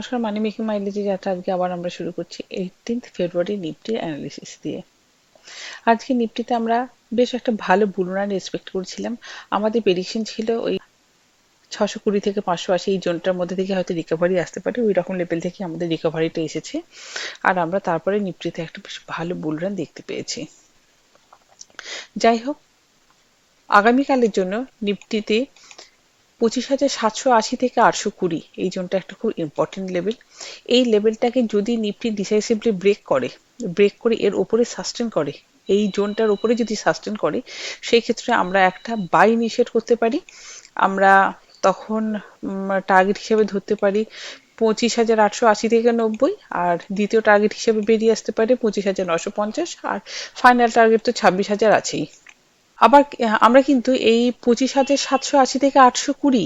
নমস্কার, মানি মেকিং মাইলেজের যাত্রা আজকে আবার আমরা শুরু করছি এইটিন্থ ফেব্রুয়ারি নিফটি অ্যানালিসিস দিয়ে। আজকে নিফটিতে আমরা বেশ একটা ভালো বুলরান এক্সপেক্ট করছিলাম। আমাদের প্রেডিকশন ছিল ওই ছশো কুড়ি থেকে পাঁচশো আশি, এই জোনটার মধ্যে থেকে হয়তো রিকভারি আসতে পারে, ওই রকম লেভেল থেকে আমাদের রিকভারিটা এসেছে। আর আমরা তারপরে নিফটিতে একটা বেশ ভালো বুলরান দেখতে পেয়েছি। যাই হোক, আগামীকালের জন্য নিফটিতে পঁচিশ হাজার সাতশো আশি থেকে আটশো কুড়ি, এই জোনটা একটা খুব ইম্পর্টেন্ট লেভেল এই লেভেলটাকে যদি নিফটি ডিসাইসিভলি ব্রেক করে ব্রেক করে এর ওপরে সাস্টেন করে, এই জোনটার ওপরে যদি সাস্টেন করে, সেই ক্ষেত্রে আমরা একটা বাই নিষেধ করতে পারি। আমরা তখন টার্গেট হিসেবে ধরতে পারি পঁচিশ হাজার আটশো আশি থেকে নব্বই, আর দ্বিতীয় টার্গেট হিসেবে বেরিয়ে আসতে পারে পঁচিশ হাজার নশো পঞ্চাশ, আর ফাইনাল টার্গেট তো ছাব্বিশ হাজার আছেই। আবার আমরা কিন্তু এই পঁচিশ হাজার সাতশো আশি থেকে আটশো কুড়ি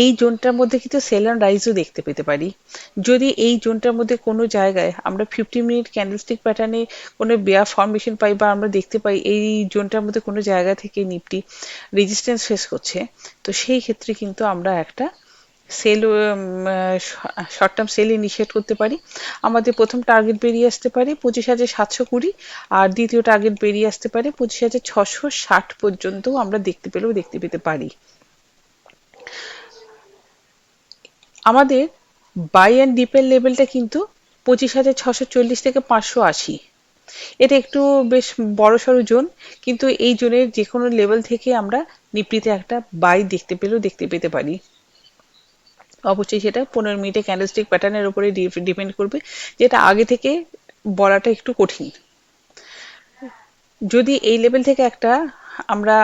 এই জোনটার মধ্যে কিন্তু সেল অ্যান্ড রাইজও দেখতে পেতে পারি। যদি এই জোনটার মধ্যে কোনো জায়গায় আমরা ফিফটি মিনিট ক্যান্ডেলস্টিক প্যাটার্নে কোনো বেয়ার ফর্মেশন পাই বা আমরা দেখতে পাই এই জোনটার মধ্যে কোনো জায়গা থেকে নিফটি রেজিস্ট্যান্স ফেস করছে, তো সেই ক্ষেত্রে কিন্তু আমরা একটা sell short term sell initiate করতে পারি। আমাদের প্রথম টার্গেট বেরিয়ে আসতে পারে পঁচিশ হাজার সাতশো কুড়ি আর দ্বিতীয় টার্গেট বেরিয়ে আসতে পারে পঁচিশ হাজার ছশো ষাট পর্যন্ত আমরা দেখতে পেলেও দেখতে পেতে পারি। আমাদের বাই অ্যান্ড ডিপের লেভেলটা কিন্তু পঁচিশ হাজার ছশো চল্লিশ থেকে পাঁচশো আশি। এটা একটু বেশ বড় সড়ো জোন, কিন্তু এই জোনের যে কোনো লেভেল থেকে আমরা নিফটিতে একটা বাই দেখতে পেলেও দেখতে পেতে পারি। অবশ্যই সেটা পনেরো মিনিটে ক্যান্ডেলস্টিক প্যাটার্নের উপরে ডিপেন্ড করবে, যেটা আগে থেকে বলাটা একটু কঠিন। যদি এই লেভেল থেকে একটা আমরা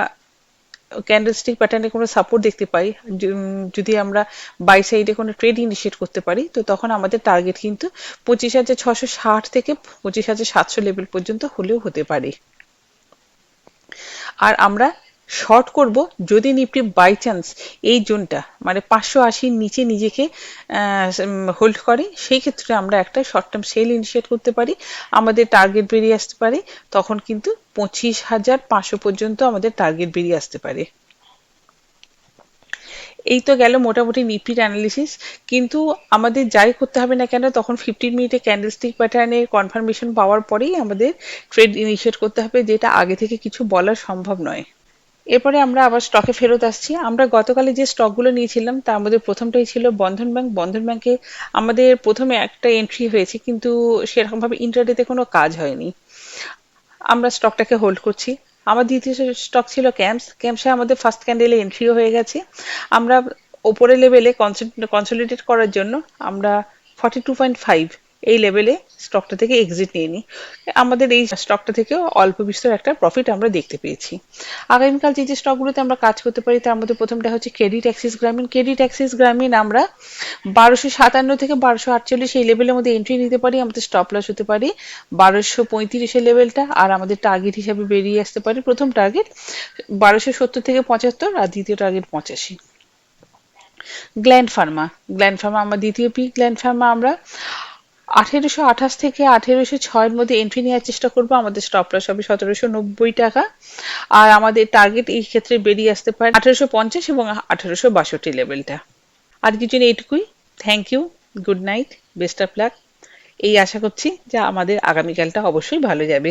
ক্যান্ডেলস্টিক প্যাটার্নে কোনো সাপোর্ট দেখতে পাই, যদি আমরা বাই সাইডে কোনো ট্রেড ইনিশিয়েট করতে পারি, তো তখন আমাদের টার্গেট কিন্তু পঁচিশ হাজার ছশো ষাট থেকে পঁচিশ হাজার সাতশো লেভেল পর্যন্ত হলেও হতে পারে। আর আমরা শর্ট করব, যদি নিফটি বাই চান্স এই জোনটা মানে পাঁচশো আশির নিচে নিজেকে হোল্ড করে, সেই ক্ষেত্রে আমরা একটা শর্ট টার্ম সেল ইনিশিয়েট করতে পারি, আমাদের টার্গেট বেরিয়ে আসতে পারে, তখন কিন্তু পঁচিশ হাজার পাঁচশো পর্যন্ত আমাদের টার্গেট বেরিয়ে আসতে পারে। এই তো গেল মোটামুটি নিফটির অ্যানালিসিস কিন্তু আমাদের যাই করতে হবে না কেন, তখন ফিফটিন মিনিটে ক্যান্ডেলস্টিক প্যাটার্নের কনফার্মেশন পাওয়ার পরেই আমাদের ট্রেড ইনিশিয়েট করতে হবে, যেটা আগে থেকে কিছু বলা সম্ভব নয়। এরপরে আমরা আবার স্টকে ফেরত আসছি। আমরা গতকালে যে স্টকগুলো নিয়েছিলাম, তার মধ্যে প্রথমটাই ছিল বন্ধন ব্যাংক। বন্ধন ব্যাংকে আমাদের প্রথমে একটা এন্ট্রি হয়েছে, কিন্তু সেরকমভাবে ইন্টারডেতে কোনো কাজ হয়নি। আমরা স্টকটাকে হোল্ড করছি। আমার দ্বিতীয় স্টক ছিল ক্যাম্পস ক্যাম্পসে আমাদের ফার্স্ট ক্যান্ডেলে এন্ট্রিও হয়ে গেছে। আমরা ওপরের লেভেলে কনসলিডেট করার জন্য আমরা ফর্টি টু পয়েন্ট ফাইভ এই লেভেলে স্টকটা থেকে এক্সিট নিয়ে নিই আমাদের এই স্টকটা থেকেও অল্প বিস্তর একটা প্রফিট আমরা দেখতে পেয়েছি। আগামীকাল যে যে স্টকগুলোতে আমরা কাজ করতে পারি, তার মধ্যে প্রথমটা হচ্ছে Credit Access Grameen. Credit Access Grameen আমরা বারোশো সাতান্ন থেকে বারোশো আটচল্লিশ এই লেভেলের মধ্যে এন্ট্রি নিতে পারি, আমাদের স্টপ লস হতে পারি বারোশো পঁয়ত্রিশের লেভেলটা আর আমাদের টার্গেট হিসাবে বেরিয়ে আসতে পারে প্রথম টার্গেট বারোশো সত্তর থেকে পঁচাত্তর আর দ্বিতীয় টার্গেট পঁচাশি। গ্ল্যান্ড ফার্মা গ্ল্যান্ড ফার্মা আমার দ্বিতীয় পিক গ্ল্যান্ড ফার্মা আমরা আঠেরোশো আঠাশ থেকে আঠেরোশো ছয়ের মধ্যে এন্ট্রি নেওয়ার চেষ্টা করব। আমাদের স্টপ লস হবে সতেরোশো নব্বই টাকা। আর আমাদের টার্গেট এই ক্ষেত্রে বেরিয়ে আসতে পারে আঠেরোশো পঞ্চাশ এবং আঠেরোশো বাষট্টি লেভেলটা আর কিছু এইটুকুই। Thank you good night best of luck এই আশা করছি যে আমাদের আগামীকালটা অবশ্যই ভালো যাবে।